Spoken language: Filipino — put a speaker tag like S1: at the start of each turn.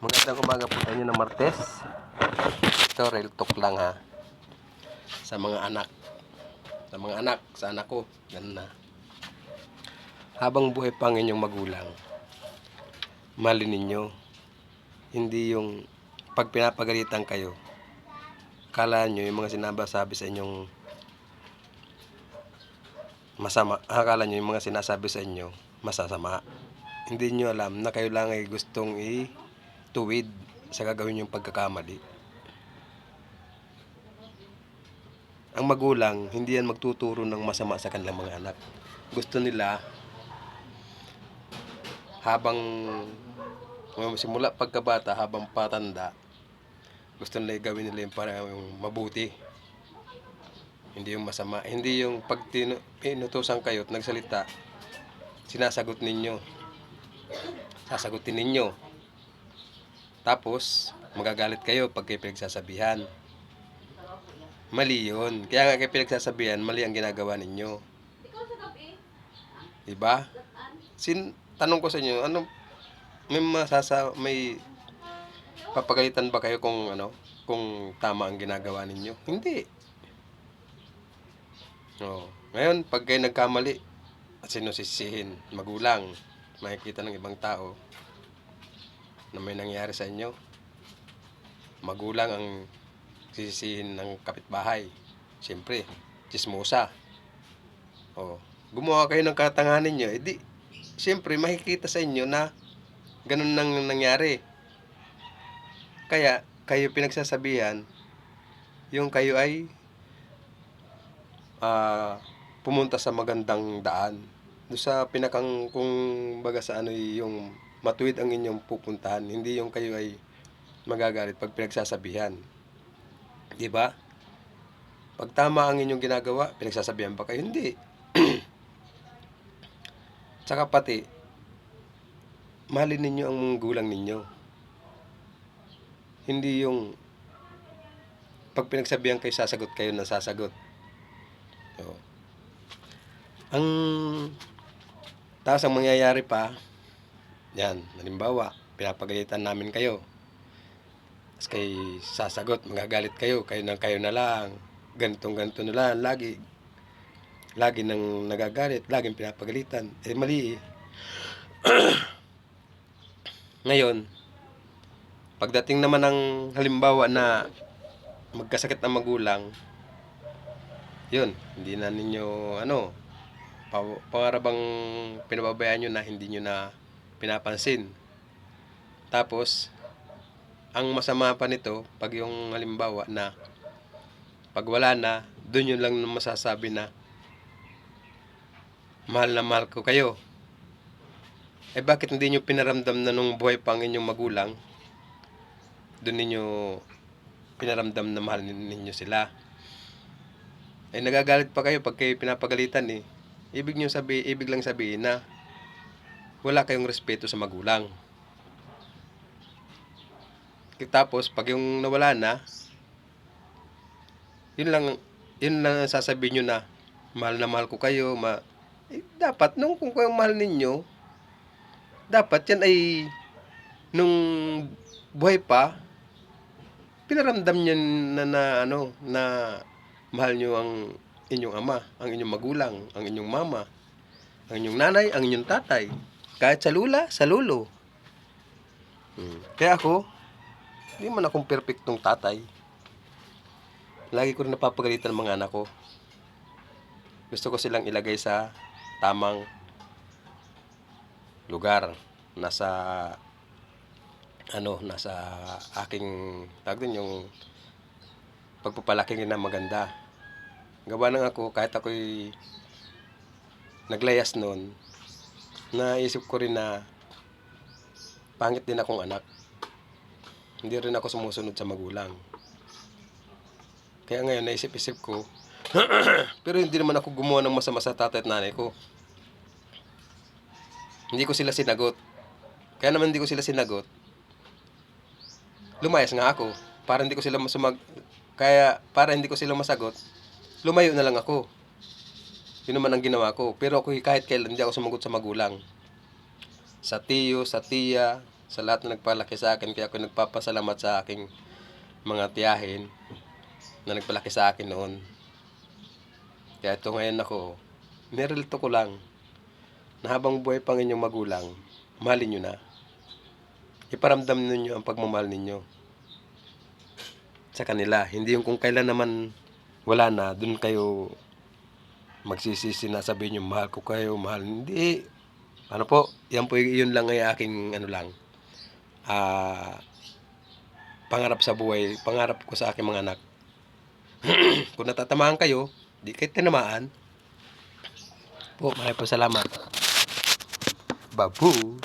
S1: Magandang umaga po sa inyo ng Martes. Ito, real talk lang ha. Sa mga anak. Sa mga anak, sa anak ko. Ganun na. Habang buhay pa ang inyong magulang, mali ninyo. Hindi yung pag pinapagalitan kayo, kala nyo yung mga sinasabi sa inyong masama. Akala nyo yung mga sinasabi sa inyo masasama. Hindi nyo alam na kayo lang ay gustong i-tuwid sa gagawin yung pagkakamali. Ang magulang, hindi yan magtuturo ng masama sa kanilang mga anak. Gusto nila, habang simula pagkabata, habang patanda, gusto nila gawin nila yung para yung mabuti. Hindi yung masama. Hindi yung pag tinu- inutusan kayo at nagsalita, sinasagot ninyo. Sasagutin ninyo. Tapos, magagalit kayo pag kayo pinagsasabihan. Mali yun. Kaya nga kayo pinagsasabihan, mali ang ginagawa ninyo. Diba? Sin tanong ko sa inyo, ano may masasa may papagalitan ba kayo kung ano, kung tama ang ginagawa ninyo? Hindi. Oh, ngayon pag kayo nagkamali, at sino sisihin? Magulang. Makikita ng ibang tao na may nangyari sa inyo. Magulang ang sisisihin ng kapitbahay. Siyempre, chismosa. Oh, gumawa kayo ng katangahan ninyo, edi siyempre makikita sa inyo na ganun nang nangyari. Kaya kayo pinagsasabihan yung kayo ay ah, pumunta sa magandang daan. Doon sa pinakang kung baga sa ano yung matuwid ang inyong pupuntahan, hindi yung kayo ay magagalit pag pinagsasabihan. 'Di ba? Pag tama ang inyong ginagawa, pinagsasabihan ba kayo? Hindi. Tsaka pati, mahalin ninyo ang gulang ninyo. Hindi yung pag pinagsabihan kayo, sasagot kayo na sasagot. Oo. Ang tapos ang mangyayari pa, yan, halimbawa, pinapagalitan namin kayo. Tapos kay sasagot, magagalit kayo, kayo na kayo na lang, ganitong ganito na lang, lagi, lagi nang nagagalit, laging pinapagalitan. Eh, mali eh. Ngayon, pagdating naman ng halimbawa na magkasakit ang magulang, yun, hindi na ninyo, ano, pa- pangarabang pinababayaan nyo na hindi nyo na pinapansin. Tapos, ang masama pa nito, pag yung halimbawa na pag wala na, doon yun lang masasabi na mahal na mahal ko kayo. Eh bakit hindi nyo pinaramdam na nung buhay pa ang inyong magulang, doon ninyo pinaramdam na mahal nin- ninyo sila. Eh nagagalit pa kayo pag kayo pinapagalitan eh. Ibig nyo sabi, ibig lang sabihin na wala kayong respeto sa magulang. Tapos pag yung nawala na, yun lang yun lang ang sasabihin nyo na mahal na mahal ko kayo, ma eh, dapat nung kung kayo mahal ninyo, dapat yan ay nung buhay pa, pinaramdam niyo na, na ano na mahal niyo ang inyong ama, ang inyong magulang, ang inyong mama, ang inyong nanay, ang inyong tatay. Kahit sa lula, sa lolo. Hmm. Kaya ako, hindi man akong perfectong tatay. Lagi ko rin napapagalitan ang mga anak ko. Gusto ko silang ilagay sa tamang lugar. Nasa ano, nasa aking tawag din yung pagpapalaki na maganda. Gawa ng ako, kahit ako'y naglayas noon, naisip ko rin na pangit din akong anak. Hindi rin ako sumusunod sa magulang. Kaya ngayon, naisip-isip ko, pero hindi naman ako gumawa ng masama sa tatay at nanay ko. Hindi ko sila sinagot. Kaya naman hindi ko sila sinagot, lumayas nga ako. Para hindi ko sila masumag... Kaya, para hindi ko sila masagot, lumayo na lang ako. Yun naman ang ginawa ko. Pero ako kahit kailan hindi ako sumagot sa magulang. Sa tiyo, sa tiya, sa lahat na nagpalaki sa akin. Kaya ako nagpapasalamat sa aking mga tiyahin na nagpalaki sa akin noon. Kaya ito ngayon ako, nirelto ko lang na habang buhay pang inyong magulang, mahalin nyo na. Iparamdam ninyo ang pagmamahal ninyo sa kanila. Hindi yung kung kailan naman wala na, dun kayo magsisisi na sabihin nyo, mahal ko kayo, mahal. Hindi. Ano po, yan po, yun lang ay aking ano lang. Ah, pangarap sa buhay, pangarap ko sa aking mga anak. kung natatamaan kayo, di kayo tinamaan. Po, maraming salamat. Babu.